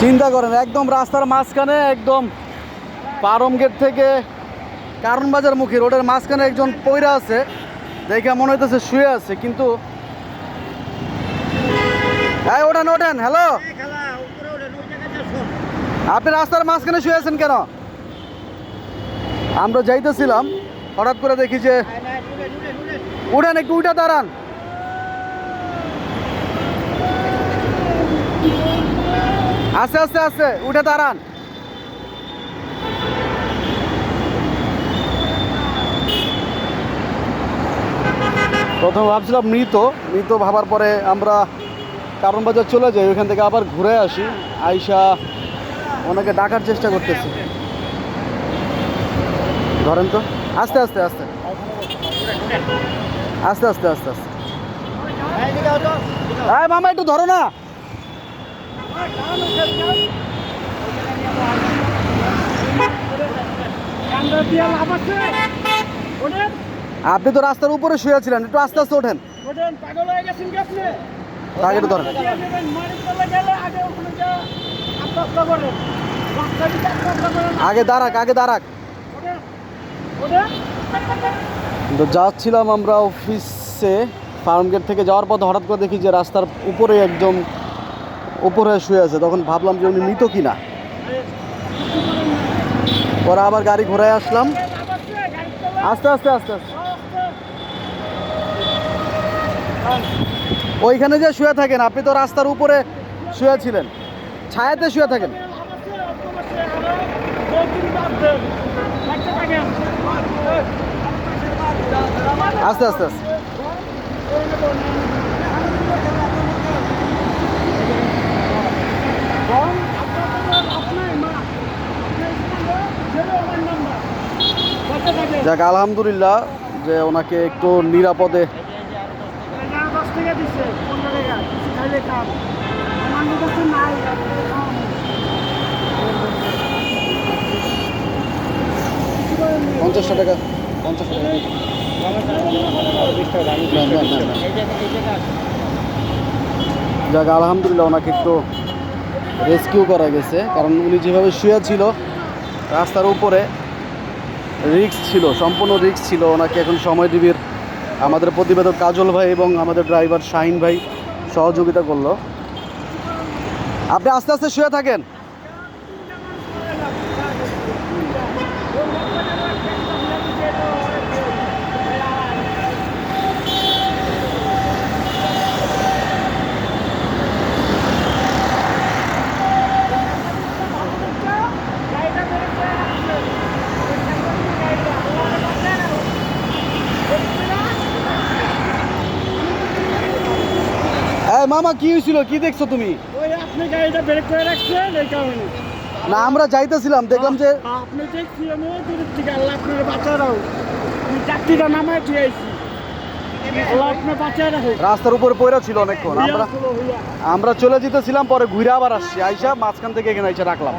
চিন্তা করেন একদম রাস্তার মাঝখানে একদম পারম গেট থেকে কারণ বাজার মুখী রোডের মাঝখানে একজন পয়রা আছে দেখে মনে হইতেছে শুয়ে আছে কিন্তু হ্যাঁ ওঠেন ওঠেন হ্যালো। আপনি রাস্তার মাঝখানে শুয়ে আছেন কেন? আমরা যাইতেছিলাম হঠাৎ করে দেখি যে উঠেন একটু উঠে দাঁড়ান। আস্তে আস্তে আস্তে উঠে দাঁড়ান। প্রথম ভাবছিলাম মৃত। মৃত ভাবার পরে আমরা কারণ বাজার চলে যাই, ওইখান থেকে আবার ঘুরে আসি। আইসা ওনাকে ডাকার চেষ্টা করতেছি। ধরেন তো? আস্তে আস্তে আস্তে। আস্তে আস্তে আস্তে আস্তে। মামা, একটু ধরো না। আপনি তো রাস্তার উপরে শুয়ে ছিলেন, একটু আস্তে আস্তে ওঠেন। আগে দাঁড়াক আগে দাঁড়াক। তো যাচ্ছিলাম আমরা অফিসে ফার্ম গেট থেকে যাওয়ার পথে হঠাৎ করে দেখি যে রাস্তার উপরে একদম উপরে শুয়ে আছে, তখন ভাবলাম যে উনি মৃত কিনা। পরে আবার গাড়ি ঘোরায় আসলাম। আস্তে আস্তে আস্তে আস্তে। ওইখানে যে শুয়ে থাকেন, আপনি তো রাস্তার উপরে শুয়ে ছিলেন ছায়াতে শুয়ে থাকেন। আস্তে আস্তে আস্তে। যাক, আলহামদুলিল্লাহ যে ওনাকে একটু নিরাপদে টাকা পঞ্চাশ টাকা। যাক, আলহামদুলিল্লাহ ওনাকে একটু রেস্কিউ করা গেছে, কারণ উনি যেভাবে শুয়ে ছিল রাস্তার উপরে রিক্স ছিল, সম্পূর্ণ রিক্স ছিল। ওনাকে এখন সময় টিভির আমাদের প্রতিবেদক কাজল ভাই এবং আমাদের ড্রাইভার শাহিন ভাই সহযোগিতা করল। আপনি আস্তে আস্তে শুয়ে থাকেন। মামা কি হয়েছিল? কি দেখছ তুমি? ওই আপনি গাড়িটা ব্রেক করে রাখছেন এই কারণে। না আমরা যাইতেছিলাম দেখলাম যে আপনি দেখছি আমি দূরের থেকে আল্লাহ আপনার বাচ্চারাও আমি চাকরিটা নামায় দিয়ে আইছি। আল্লাহ আপনার বাচ্চায় রাখো রাস্তার উপরে পয়রা ছিল অনেকক্ষণ। আমরা আমরা চলে যেতেছিলাম পরে ঘুরে আবার আসছি। আইসা মাঝখান থেকে এখানে আইসা রাখলাম।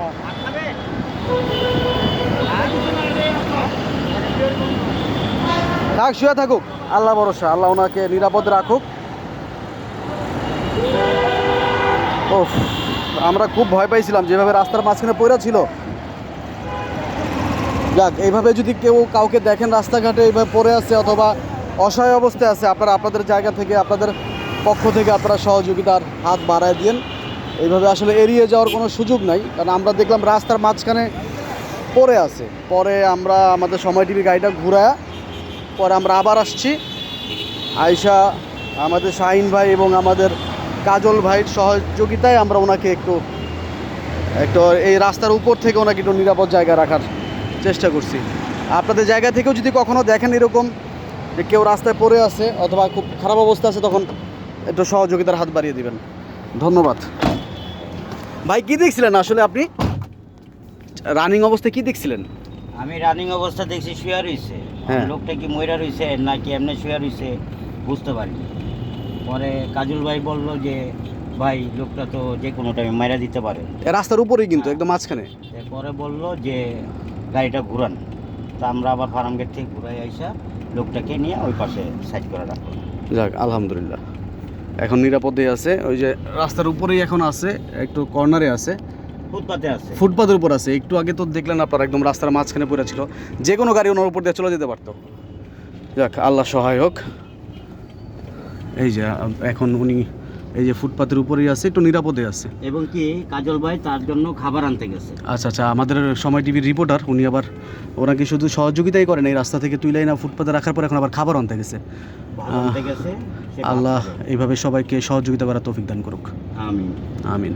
থাক শুয়ে থাকুক। আল্লাহ ভরসা আল্লাহ ওনাকে নিরাপদ রাখুক। ও আমরা খুব ভয় পাইছিলাম যেভাবে রাস্তার মাঝখানে পড়া ছিল। যাক, এইভাবে যদি কেউ কাউকে দেখেন রাস্তাঘাটে এইভাবে পড়ে আছে অথবা অসহায় অবস্থায় আছে, আপনারা আপনাদের জায়গা থেকে, আপনাদের পক্ষ থেকে আপনারা সহযোগিতার হাত বাড়ায় দিন এইভাবে আসলে এড়িয়ে যাওয়ার কোনো সুযোগ নাই, কারণ আমরা দেখলাম রাস্তার মাঝখানে পড়ে আছে। পরে আমরা আমাদের সময় টিভি গাড়িটা ঘুরায় পরে আমরা আবার আসছি। আয়শা, আমাদের শাহিন ভাই এবং আমাদের কাজল ভাইয়ের সহযোগিতায় আমরা ওনাকে একটু একটু এই রাস্তার উপর থেকে ওনাকে একটু নিরাপদ জায়গা রাখার চেষ্টা করছি। আপনাদের জায়গা থেকেও যদি কখনও দেখেন এরকম যে কেউ রাস্তায় পড়ে আছে অথবা খুব খারাপ অবস্থা আছে তখন একটু সহযোগিতার হাত বাড়িয়ে দিবেন। ধন্যবাদ। ভাই কি দেখছিলেন আসলে আপনি? রানিং অবস্থায় কি দেখছিলেন? আমি রানিং অবস্থা দেখছি শুয়ে রইছে। হ্যাঁ। লোকটা কি ময়রা রইছে নাকি এমনি শুয়ে রইছে বুঝতে পারিনি। পরে কাজল ভাই বলল যে ভাই লোকটা তো যে কোনো টাইমে মাইরা দিতে পারে। রাস্তার উপরেই কিন্তু একদম মাঝখানে। পরে বলল যে গাড়িটা ঘুরান। তা আমরা আবার ফার্ম গেট থেকে ঘুরাই আইসা লোকটাকে নিয়ে ওই পাশে সাইড করে রাখলাম। যাক আলহামদুলিল্লাহ। এখন নিরাপদে আছে। ওই যে রাস্তার উপরেই এখন আছে একটু কর্নারে আছে। ফুটপাতে আছে। ফুটপাতের উপর আছে। একটু আগে তো দেখলেন আপনারা একদম রাস্তার মাঝখানে পড়ে ছিল। যে কোনো গাড়ি ওনার উপর দিয়ে চলে যেতে পারতো। যাক আল্লাহ সহায় হোক। এই যে এখন উনি এই যে ফুটপাতের উপরেই আছে একটু নিরাপদে আছে। এবং কি কাজল ভাই তার জন্য খাবার আনতে গেছে? আচ্ছা আচ্ছা আমাদের সময় টিভির রিপোর্টার উনি আবার ওনাকে শুধু সহযোগিতাই করেন এই রাস্তা থেকে তুইলাই না ফুটপাতে রাখার পর এখন আবার খাবার আনতে গেছে। আল্লাহ এইভাবে সবাইকে সহযোগিতা করার তৌফিক দান করুক। আমিন। আমিন।